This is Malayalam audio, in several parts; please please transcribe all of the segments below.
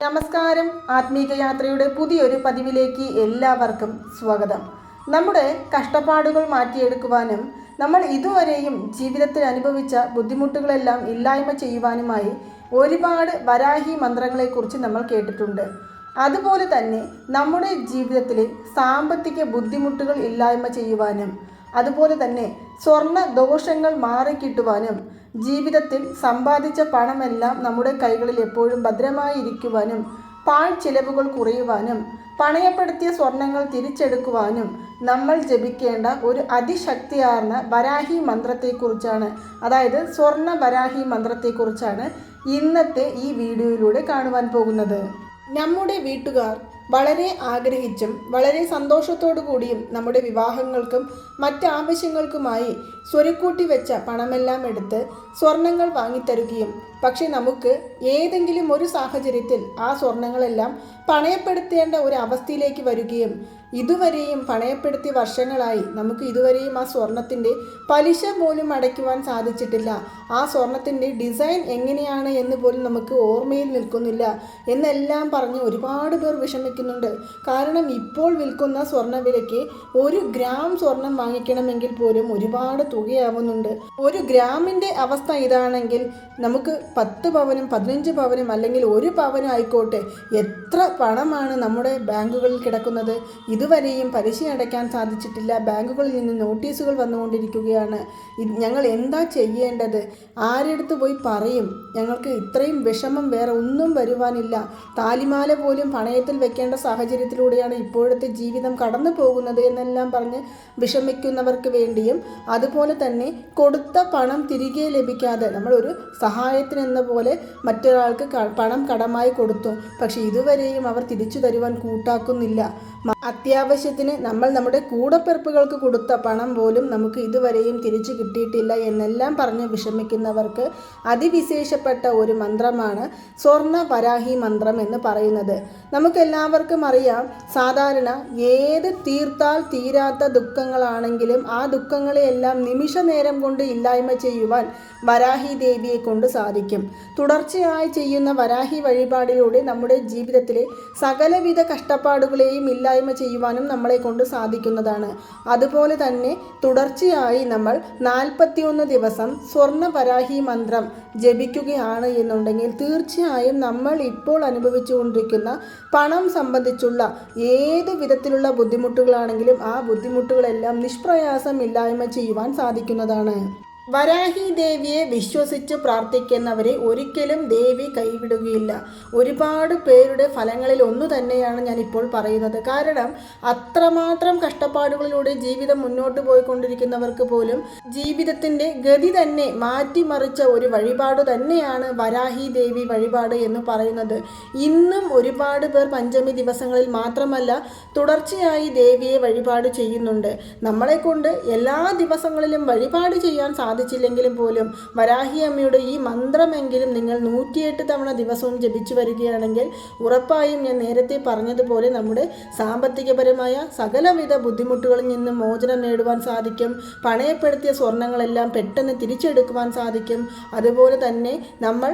നമസ്കാരം. ആത്മീക യാത്രയുടെ പുതിയൊരു പതിവിലേക്ക് എല്ലാവർക്കും സ്വാഗതം. നമ്മുടെ കഷ്ടപ്പാടുകൾ മാറ്റിയെടുക്കുവാനും നമ്മൾ ഇതുവരെയും ജീവിതത്തിൽ അനുഭവിച്ച ബുദ്ധിമുട്ടുകളെല്ലാം ഇല്ലായ്മ ചെയ്യുവാനുമായി ഒരുപാട് വരാഹി മന്ത്രങ്ങളെക്കുറിച്ച് നമ്മൾ കേട്ടിട്ടുണ്ട്. അതുപോലെ തന്നെ നമ്മുടെ ജീവിതത്തിലെ സാമ്പത്തിക ബുദ്ധിമുട്ടുകൾ ഇല്ലായ്മ ചെയ്യുവാനും അതുപോലെ തന്നെ സ്വർണ ദോഷങ്ങൾ മാറിക്കിട്ടുവാനും ജീവിതത്തിൽ സമ്പാദിച്ച പണമെല്ലാം നമ്മുടെ കൈകളിൽ എപ്പോഴും ഭദ്രമായി ഇരിക്കുവാനും പാൽ ചിലവുകൾ കുറയുവാനും പണയപ്പെടുത്തിയ സ്വർണങ്ങൾ തിരിച്ചെടുക്കുവാനും നമ്മൾ ജപിക്കേണ്ട ഒരു അതിശക്തിയാർന്ന വരാഹി മന്ത്രത്തെക്കുറിച്ചാണ്. അതായത് സ്വർണ വരാഹി മന്ത്രത്തെക്കുറിച്ചാണ് ഇന്നത്തെ ഈ വീഡിയോയിലൂടെ കാണുവാൻ പോകുന്നത്. നമ്മുടെ വീട്ടുകാർ വളരെ ആഗ്രഹിച്ചും വളരെ സന്തോഷത്തോടു കൂടിയും നമ്മുടെ വിവാഹങ്ങൾക്കും മറ്റ് ആവശ്യങ്ങൾക്കുമായി സ്വരുക്കൂട്ടി വെച്ച പണമെല്ലാം എടുത്ത് സ്വർണങ്ങൾ വാങ്ങിത്തരുകയും പക്ഷെ നമുക്ക് ഏതെങ്കിലും ഒരു സാഹചര്യത്തിൽ ആ സ്വർണങ്ങളെല്ലാം പണയപ്പെടുത്തേണ്ട ഒരു അവസ്ഥയിലേക്ക് വരികയും ഇതുവരെയും പണയപ്പെടുത്തിയ വർഷങ്ങളായി നമുക്ക് ഇതുവരെയും ആ സ്വർണത്തിന്റെ പലിശ പോലും അടയ്ക്കുവാൻ സാധിച്ചിട്ടില്ല. ആ സ്വർണത്തിന്റെ ഡിസൈൻ എങ്ങനെയാണ് എന്ന് പോലും നമുക്ക് ഓർമ്മയിൽ നിൽക്കുന്നില്ല എന്നെല്ലാം പറഞ്ഞ് ഒരുപാട് പേർ വിഷമിക്കുന്നുണ്ട്. കാരണം ഇപ്പോൾ വിൽക്കുന്ന സ്വർണ വിലയ്ക്ക് ഒരു ഗ്രാം സ്വർണം വാങ്ങിക്കണമെങ്കിൽ പോലും ഒരുപാട് തുകയാവുന്നുണ്ട്. ഒരു ഗ്രാമിന്റെ അവസ്ഥ ഇതാണെങ്കിൽ നമുക്ക് പത്ത് പവനും പതിനഞ്ച് പവനും അല്ലെങ്കിൽ ഒരു പവനും ആയിക്കോട്ടെ. എത്ര പണമാണ് നമ്മുടെ ബാങ്കുകളിൽ കിടക്കുന്നത്? ഇതുവരെയും പലിശ അടയ്ക്കാൻ സാധിച്ചിട്ടില്ല. ബാങ്കുകളിൽ നിന്ന് നോട്ടീസുകൾ വന്നുകൊണ്ടിരിക്കുകയാണ്. ഞങ്ങൾ എന്താ ചെയ്യേണ്ടത്? ആരെടുത്ത് പോയി പറയും? ഞങ്ങൾക്ക് ഇത്രയും വിഷമം വേറെ ഒന്നും വരുവാനില്ല. താലിമാല പോലും പണയത്തിൽ വെക്കേണ്ട സാഹചര്യത്തിലൂടെയാണ് ഇപ്പോഴത്തെ ജീവിതം കടന്നു പോകുന്നത് എന്നെല്ലാം പറഞ്ഞ് വിഷമിക്കുന്നവർക്ക് വേണ്ടിയും അതുപോലെ തന്നെ കൊടുത്ത പണം തിരികെ ലഭിക്കാതെ നമ്മളൊരു സഹായത്തിനെന്ന പോലെ മറ്റൊരാൾക്ക് പണം കടമായി കൊടുത്തു. പക്ഷേ ഇതുവരെയും അവർ തിരിച്ചു തരുവാൻ കൂട്ടാക്കുന്നില്ല. അത്യാവശ്യത്തിന് നമ്മൾ നമ്മുടെ കൂടപ്പിറപ്പുകൾക്ക് കൊടുത്ത പണം പോലും നമുക്ക് ഇതുവരെയും തിരിച്ചു കിട്ടിയിട്ടില്ല എന്നെല്ലാം പറഞ്ഞ് വിഷമിക്കുന്നവർക്ക് അതിവിശേഷപ്പെട്ട ഒരു മന്ത്രമാണ് സ്വർണ വരാഹി മന്ത്രം എന്ന് പറയുന്നത്. നമുക്കെല്ലാവർക്കും അറിയാം സാധാരണ ഏത് തീർത്താൽ തീരാത്ത ദുഃഖങ്ങളാണെങ്കിലും ആ ദുഃഖങ്ങളെയെല്ലാം നിമിഷ നേരം കൊണ്ട് ഇല്ലായ്മ ചെയ്യുവാൻ വരാഹി ദേവിയെ കൊണ്ട് സാധിക്കും. തുടർച്ചയായി ചെയ്യുന്ന വരാഹി വഴിപാടിലൂടെ നമ്മുടെ ജീവിതത്തിലെ സകലവിധ കഷ്ടപ്പാടുകളെയും ഇല്ലായ്മ ചെയ്യുവാനും നമ്മളെ കൊണ്ട് സാധിക്കുന്നതാണ്. അതുപോലെ തന്നെ തുടർച്ചയായി നമ്മൾ നാൽപ്പത്തിയൊന്ന് ദിവസം സ്വർണ വരാഹി മന്ത്രം ജപിക്കുകയാണ് എന്നുണ്ടെങ്കിൽ തീർച്ചയായും നമ്മൾ ഇപ്പോൾ അനുഭവിച്ചുകൊണ്ടിരിക്കുന്ന പണം സംബന്ധിച്ചുള്ള ഏത് വിധത്തിലുള്ള ബുദ്ധിമുട്ടുകളാണെങ്കിലും ആ ബുദ്ധിമുട്ടുകളെല്ലാം നിഷ്പ്രയാസം ഇല്ലായ്മ ചെയ്യുവാൻ സാധിക്കുന്നതാണ്. വരാഹി ദേവിയെ വിശ്വസിച്ച് പ്രാർത്ഥിക്കുന്നവരെ ഒരിക്കലും ദേവി കൈവിടുകയില്ല. ഒരുപാട് പേരുടെ ഫലങ്ങളിൽ ഒന്നു തന്നെയാണ് ഞാനിപ്പോൾ പറയുന്നത്. കാരണം അത്രമാത്രം കഷ്ടപ്പാടുകളിലൂടെ ജീവിതം മുന്നോട്ട് പോയിക്കൊണ്ടിരിക്കുന്നവർക്ക് പോലും ജീവിതത്തിന്റെ ഗതി തന്നെ മാറ്റിമറിച്ച ഒരു വഴിപാട് തന്നെയാണ് വരാഹി ദേവി വഴിപാട് എന്ന് പറയുന്നത്. ഇന്നും ഒരുപാട് പേർ പഞ്ചമി ദിവസങ്ങളിൽ മാത്രമല്ല തുടർച്ചയായി ദേവിയെ വഴിപാട് ചെയ്യുന്നുണ്ട്. നമ്മളെക്കൊണ്ട് എല്ലാ ദിവസങ്ങളിലും വഴിപാട് ചെയ്യാൻ സാധിച്ചില്ലെങ്കിലും പോലും വരാഹി അമ്മയുടെ ഈ മന്ത്രമെങ്കിലും നിങ്ങൾ നൂറ്റിയെട്ട് തവണ ദിവസവും ജപിച്ചു വരികയാണെങ്കിൽ ഉറപ്പായും ഞാൻ നേരത്തെ പറഞ്ഞതുപോലെ നമ്മുടെ സാമ്പത്തികപരമായ സകലവിധ ബുദ്ധിമുട്ടുകളിൽ നിന്നും മോചനം നേടുവാൻ സാധിക്കും. പണയപ്പെടുത്തിയ സ്വർണങ്ങളെല്ലാം പെട്ടെന്ന് തിരിച്ചെടുക്കുവാൻ സാധിക്കും. അതുപോലെ തന്നെ നമ്മൾ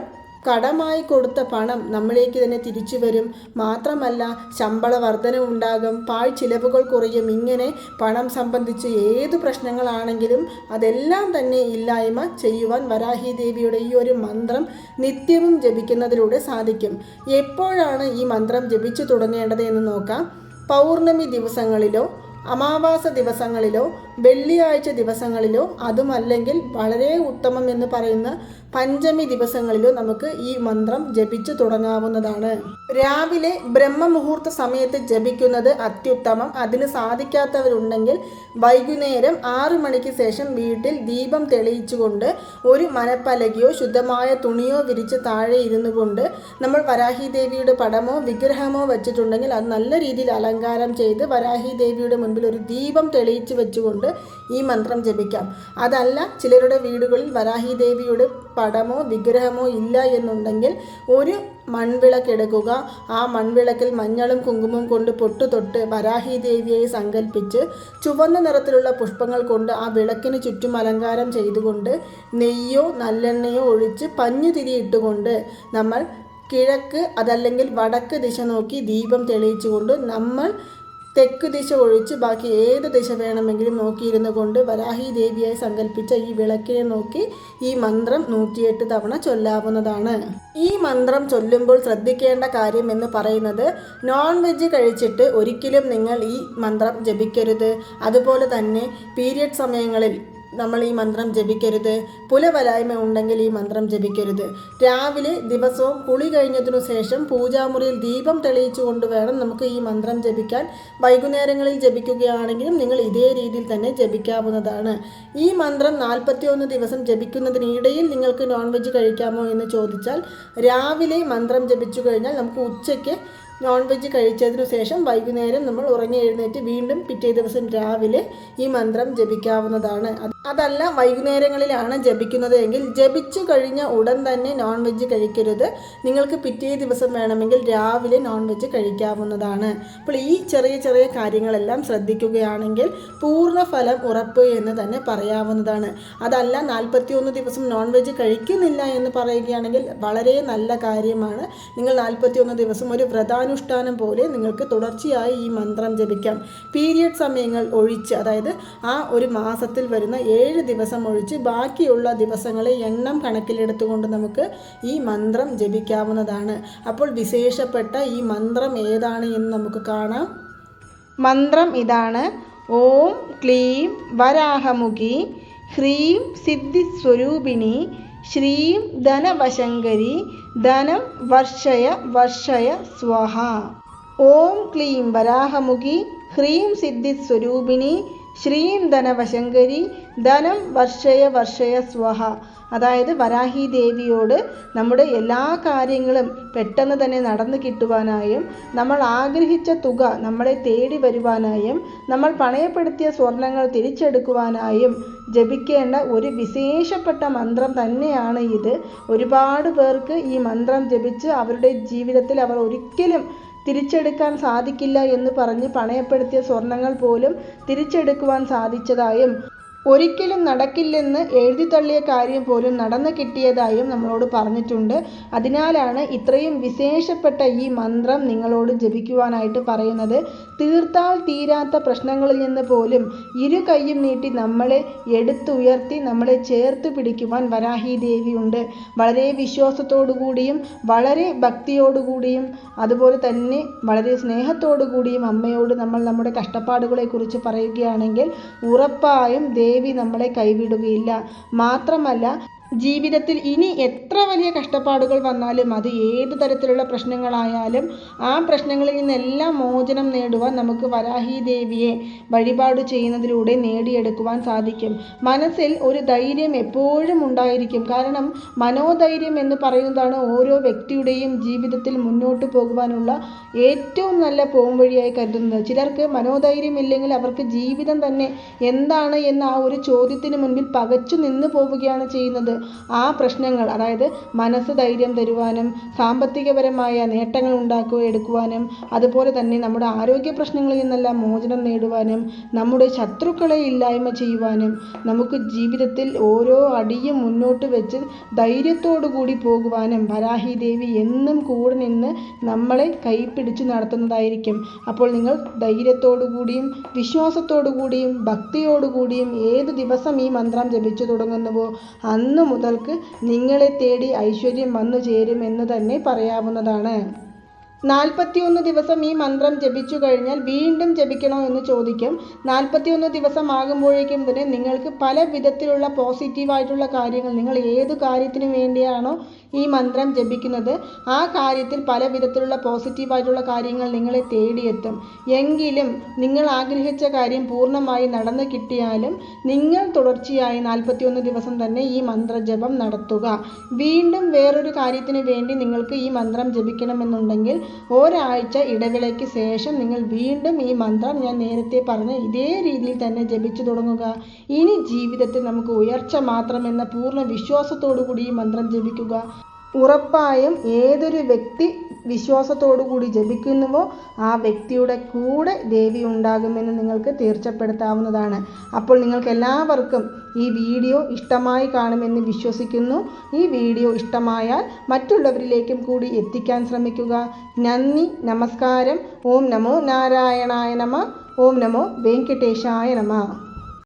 കടമായി കൊടുത്ത പണം നമ്മിലേക്ക് തന്നെ തിരിച്ചു വരും. മാത്രമല്ല ശമ്പള വർധന ഉണ്ടാകും. പാഴ് ചിലവുകൾ കുറയും. ഇങ്ങനെ പണം സംബന്ധിച്ച് ഏത് പ്രശ്നങ്ങളാണെങ്കിലും അതെല്ലാം തന്നെ ഇല്ലായ്മ ചെയ്യുവാൻ വരാഹി ദേവിയുടെ ഈ ഒരു മന്ത്രം നിത്യവും ജപിക്കുന്നതിലൂടെ സാധിക്കും. എപ്പോഴാണ് ഈ മന്ത്രം ജപിച്ചു തുടങ്ങേണ്ടത് എന്ന് നോക്കാം. പൗർണമി ദിവസങ്ങളിലോ അമാവാസ ദിവസങ്ങളിലോ വെള്ളിയാഴ്ച ദിവസങ്ങളിലോ അതുമല്ലെങ്കിൽ വളരെ ഉത്തമം എന്ന് പറയുന്ന പഞ്ചമി ദിവസങ്ങളിലോ നമുക്ക് ഈ മന്ത്രം ജപിച്ചു തുടങ്ങാവുന്നതാണ്. രാവിലെ ബ്രഹ്മമുഹൂർത്ത സമയത്ത് ജപിക്കുന്നത് അത്യുത്തമം. അതിന് സാധിക്കാത്തവരുണ്ടെങ്കിൽ വൈകുന്നേരം ആറു മണിക്ക് ശേഷം വീട്ടിൽ ദീപം തെളിയിച്ചുകൊണ്ട് ഒരു മനപ്പലകയോ ശുദ്ധമായ തുണിയോ വിരിച്ച് താഴെ ഇരുന്നു കൊണ്ട് നമ്മൾ വരാഹി ദേവിയുടെ പടമോ വിഗ്രഹമോ വെച്ചിട്ടുണ്ടെങ്കിൽ അത് നല്ല രീതിയിൽ അലങ്കാരം ചെയ്ത് വരാഹി ദേവിയുടെ മുൻപിൽ ഒരു ദീപം തെളിയിച്ച് വെച്ചുകൊണ്ട് ഈ മന്ത്രം ജപിക്കാം. അതല്ല ചിലരുടെ വീടുകളിൽ വരാഹി ദേവിയുടെ പടമോ വിഗ്രഹമോ ഇല്ല എന്നുണ്ടെങ്കിൽ ഒരു മൺവിളക്കെടുക്കുക ആ മൺവിളക്കിൽ മഞ്ഞളും കുങ്കുമവും കൊണ്ട് പൊട്ടു തൊട്ട് വരാഹി ദേവിയെ സങ്കല്പിച്ച് ചുവന്ന നിറത്തിലുള്ള പുഷ്പങ്ങൾ കൊണ്ട് ആ വിളക്കിന് ചുറ്റും അലങ്കാരം ചെയ്തുകൊണ്ട് നെയ്യോ നല്ലെണ്ണയോ ഒഴിച്ച് പഞ്ഞു തിരിയിട്ടുകൊണ്ട് നമ്മൾ കിഴക്ക് അതല്ലെങ്കിൽ വടക്ക് ദിശ നോക്കി ദീപം തെളിയിച്ചുകൊണ്ട് നമ്മൾ തെക്ക് ദിശ ഒഴിച്ച് ബാക്കി ഏത് ദിശ വേണമെങ്കിലും നോക്കിയിരുന്നു കൊണ്ട് വരാഹി ദേവിയായി സങ്കല്പിച്ച ഈ വിളക്കിനെ നോക്കി ഈ മന്ത്രം നൂറ്റിയെട്ട് തവണ ചൊല്ലാവുന്നതാണ്. ഈ മന്ത്രം ചൊല്ലുമ്പോൾ ശ്രദ്ധിക്കേണ്ട കാര്യം എന്ന് പറയുന്നത് നോൺ വെജ് കഴിച്ചിട്ട് ഒരിക്കലും നിങ്ങൾ ഈ മന്ത്രം ജപിക്കരുത്. അതുപോലെ തന്നെ പീരിയഡ് സമയങ്ങളിൽ നമ്മൾ ഈ മന്ത്രം ജപിക്കരുത്. പുലവലായ്മ ഉണ്ടെങ്കിൽ ഈ മന്ത്രം ജപിക്കരുത്. രാവിലെ ദിവസവും കുളി കഴിഞ്ഞതിനു ശേഷം പൂജാമുറിയിൽ ദീപം തെളിയിച്ചുകൊണ്ട് വേണം നമുക്ക് ഈ മന്ത്രം ജപിക്കാൻ. വൈകുന്നേരങ്ങളിൽ ജപിക്കുകയാണെങ്കിലും നിങ്ങൾ ഇതേ രീതിയിൽ തന്നെ ജപിക്കാവുന്നതാണ്. ഈ മന്ത്രം നാൽപ്പത്തിയൊന്ന് ദിവസം ജപിക്കുന്നതിനിടയിൽ നിങ്ങൾക്ക് നോൺ വെജ് കഴിക്കാമോ എന്ന് ചോദിച്ചാൽ രാവിലെ മന്ത്രം ജപിച്ചു കഴിഞ്ഞാൽ നമുക്ക് ഉച്ചയ്ക്ക് നോൺ വെജ് കഴിച്ചതിനു ശേഷം വൈകുന്നേരം നമ്മൾ ഉറങ്ങി എഴുന്നേറ്റ് വീണ്ടും പിറ്റേ ദിവസം രാവിലെ ഈ മന്ത്രം ജപിക്കാവുന്നതാണ്. അതല്ല വൈകുന്നേരങ്ങളിലാണ് ജപിക്കുന്നത് എങ്കിൽ ജപിച്ചു കഴിഞ്ഞ ഉടൻ തന്നെ നോൺ വെജ് കഴിക്കരുത്. നിങ്ങൾക്ക് പിറ്റേ ദിവസം വേണമെങ്കിൽ രാവിലെ നോൺ വെജ് കഴിക്കാവുന്നതാണ്. അപ്പോൾ ഈ ചെറിയ ചെറിയ കാര്യങ്ങളെല്ലാം ശ്രദ്ധിക്കുകയാണെങ്കിൽ പൂർണ ഫലം ഉറപ്പ് എന്ന് തന്നെ പറയാവുന്നതാണ്. അതല്ല നാൽപ്പത്തിയൊന്ന് ദിവസം നോൺ വെജ് കഴിക്കുന്നില്ല എന്ന് പറയുകയാണെങ്കിൽ വളരെ നല്ല കാര്യമാണ്. നിങ്ങൾ നാൽപ്പത്തിയൊന്ന് ദിവസം ഒരു വ്രതാനുഷ്ഠാനം പോലെ നിങ്ങൾക്ക് തുടർച്ചയായി ഈ മന്ത്രം ജപിക്കാം. പീരിയഡ് സമയങ്ങൾ ഒഴിച്ച് അതായത് ആ ഒരു മാസത്തിൽ വരുന്ന ഏഴ് ദിവസം ഒഴിച്ച് ബാക്കിയുള്ള ദിവസങ്ങളെ എണ്ണം കണക്കിലെടുത്തുകൊണ്ട് നമുക്ക് ഈ മന്ത്രം ജപിക്കാവുന്നതാണ്. അപ്പോൾ വിശേഷപ്പെട്ട ഈ മന്ത്രം ഏതാണ് എന്ന് നമുക്ക് കാണാം. മന്ത്രം ഇതാണ്. ഓം ക്ലീം വരാഹമുഖി ഹ്രീം സിദ്ധിസ്വരൂപിണി ശ്രീം ധനവശങ്കരി ധനം വർഷയ വർഷയ സ്വഹ. ഓം ക്ലീം വരാഹമുഖി ഹ്രീം സിദ്ധിസ്വരൂപിണി ശ്രീം ധനവശങ്കരി ധനം വർഷയ വർഷയ സ്വഹ. അതായത് വരാഹി ദേവിയോട് നമ്മുടെ എല്ലാ കാര്യങ്ങളും പെട്ടെന്ന് തന്നെ നടന്നു കിട്ടുവാനായും നമ്മൾ ആഗ്രഹിച്ച തുക നമ്മളെ തേടി വരുവാനായും നമ്മൾ പണയപ്പെടുത്തിയ സ്വർണങ്ങൾ തിരിച്ചെടുക്കുവാനായും ജപിക്കേണ്ട ഒരു വിശേഷപ്പെട്ട മന്ത്രം തന്നെയാണ് ഇത്. ഒരുപാട് പേർക്ക് ഈ മന്ത്രം ജപിച്ച് അവരുടെ ജീവിതത്തിൽ അവർ ഒരിക്കലും തിരിച്ചെടുക്കാൻ സാധിക്കില്ല എന്ന് പറഞ്ഞ് പണയപ്പെടുത്തിയ സ്വർണങ്ങൾ പോലും തിരിച്ചെടുക്കുവാൻ സാധിച്ചതായും ഒരിക്കലും നടക്കില്ലെന്ന് എഴുതി തള്ളിയ കാര്യം പോലും നടന്നു കിട്ടിയതായും നമ്മളോട് പറഞ്ഞിട്ടുണ്ട്. അതിനാലാണ് ഇത്രയും വിശേഷപ്പെട്ട ഈ മന്ത്രം നിങ്ങളോട് ജപിക്കുവാനായിട്ട് പറയുന്നത്. തീർത്താൽ തീരാത്ത പ്രശ്നങ്ങളിൽ നിന്ന് പോലും ഇരു കൈയും നീട്ടി നമ്മളെ എടുത്തുയർത്തി നമ്മളെ ചേർത്ത് പിടിക്കുവാൻ വരാഹി ദേവിയുണ്ട് വളരെ വിശ്വാസത്തോടുകൂടിയും വളരെ ഭക്തിയോടുകൂടിയും അതുപോലെ തന്നെ വളരെ സ്നേഹത്തോടുകൂടിയും അമ്മയോട് നമ്മൾ നമ്മുടെ കഷ്ടപ്പാടുകളെക്കുറിച്ച് പറയുകയാണെങ്കിൽ ഉറപ്പായും ദേവി നമ്മളെ കൈവിടുകയില്ല. മാത്രമല്ല ജീവിതത്തിൽ ഇനി എത്ര വലിയ കഷ്ടപ്പാടുകൾ വന്നാലും അത് ഏത് തരത്തിലുള്ള പ്രശ്നങ്ങളായാലും ആ പ്രശ്നങ്ങളിൽ നിന്നെല്ലാം മോചനം നേടുവാൻ നമുക്ക് വരാഹി ദേവിയെ വഴിപാട് ചെയ്യുന്നതിലൂടെ നേടിയെടുക്കുവാൻ സാധിക്കും. മനസ്സിൽ ഒരു ധൈര്യം എപ്പോഴും ഉണ്ടായിരിക്കും. കാരണം മനോധൈര്യം എന്ന് പറയുന്നതാണ് ഓരോ വ്യക്തിയുടെയും ജീവിതത്തിൽ മുന്നോട്ട് പോകുവാനുള്ള ഏറ്റവും നല്ല പോംവഴിയായി കരുതുന്നത്. ചിലർക്ക് മനോധൈര്യം ഇല്ലെങ്കിൽ അവർക്ക് ജീവിതം തന്നെ എന്താണ് എന്ന ആ ഒരു ചോദ്യത്തിന് മുൻപിൽ പകച്ചു നിന്ന് പോവുകയാണ് ചെയ്യുന്നത്. ആ പ്രശ്നങ്ങൾ അതായത് മനസ്സ് ധൈര്യം തരുവാനും സാമ്പത്തികപരമായ നേട്ടങ്ങൾ ഉണ്ടാക്കുക എടുക്കുവാനും അതുപോലെ തന്നെ നമ്മുടെ ആരോഗ്യ പ്രശ്നങ്ങളിൽ നിന്നെല്ലാം മോചനം നേടുവാനും നമ്മുടെ ശത്രുക്കളെ ഇല്ലായ്മ ചെയ്യുവാനും നമുക്ക് ജീവിതത്തിൽ ഓരോ അടിയും മുന്നോട്ട് വെച്ച് ധൈര്യത്തോടു കൂടി പോകുവാനും വരാഹി ദേവി എന്നും കൂടെ നിന്ന് നമ്മളെ കൈപ്പിടിച്ച് നടത്തുന്നതായിരിക്കും. അപ്പോൾ നിങ്ങൾ ധൈര്യത്തോടു കൂടിയും വിശ്വാസത്തോടു കൂടിയും ഭക്തിയോടു കൂടിയും ഏത് ദിവസം ഈ മന്ത്രം ജപിച്ചു തുടങ്ങുന്നുവോ അന്ന് മുതൽക്ക് നിങ്ങളെ തേടി ഐശ്വര്യം വന്നു ചേരും എന്ന് തന്നെ പറയാവുന്നതാണ്. നാൽപ്പത്തിയൊന്ന് ദിവസം ഈ മന്ത്രം ജപിച്ചു കഴിഞ്ഞാൽ വീണ്ടും ജപിക്കണോ എന്ന് ചോദിക്കും. നാൽപ്പത്തിയൊന്ന് ദിവസം ആകുമ്പോഴേക്കും തന്നെ നിങ്ങൾക്ക് പല വിധത്തിലുള്ള പോസിറ്റീവായിട്ടുള്ള കാര്യങ്ങൾ നിങ്ങൾ ഏത് കാര്യത്തിന് വേണ്ടിയാണോ ഈ മന്ത്രം ജപിക്കുന്നത് ആ കാര്യത്തിൽ പല വിധത്തിലുള്ള പോസിറ്റീവായിട്ടുള്ള കാര്യങ്ങൾ നിങ്ങളെ തേടിയെത്തും. എങ്കിലും നിങ്ങൾ ആഗ്രഹിച്ച കാര്യം പൂർണമായി നടന്നു കിട്ടിയാലും നിങ്ങൾ തുടർച്ചയായി നാൽപ്പത്തിയൊന്ന് ദിവസം തന്നെ ഈ മന്ത്രജപം നടത്തുക. വീണ്ടും വേറൊരു കാര്യത്തിന് വേണ്ടി നിങ്ങൾക്ക് ഈ മന്ത്രം ജപിക്കണമെന്നുണ്ടെങ്കിൽ ഒരാഴ്ച ഇടവേളയ്ക്ക് ശേഷം നിങ്ങൾ വീണ്ടും ഈ മന്ത്രം ഞാൻ നേരത്തെ പറഞ്ഞ ഇതേ രീതിയിൽ തന്നെ ജപിച്ചു തുടങ്ങുക. ഇനി ജീവിതത്തിൽ നമുക്ക് ഉയർച്ച മാത്രമെന്ന പൂർണ വിശ്വാസത്തോടു കൂടി ഈ മന്ത്രം ജപിക്കുക. ഉറപ്പായും ഏതൊരു വ്യക്തി വിശ്വാസത്തോടു കൂടി ജപിക്കുന്നുവോ ആ വ്യക്തിയുടെ കൂടെ ദേവി ഉണ്ടാകുമെന്ന് നിങ്ങൾക്ക് തീർച്ചപ്പെടുത്താവുന്നതാണ്. അപ്പോൾ നിങ്ങൾക്ക് എല്ലാവർക്കും ഈ വീഡിയോ ഇഷ്ടമായി കാണുമെന്ന് വിശ്വസിക്കുന്നു. ഈ വീഡിയോ ഇഷ്ടമായാൽ മറ്റുള്ളവരിലേക്കും കൂടി എത്തിക്കാൻ ശ്രമിക്കുക. നന്ദി നമസ്കാരം. ഓം നമോ നാരായണായ നമ. ഓം നമോ വെങ്കടേശായ നമ.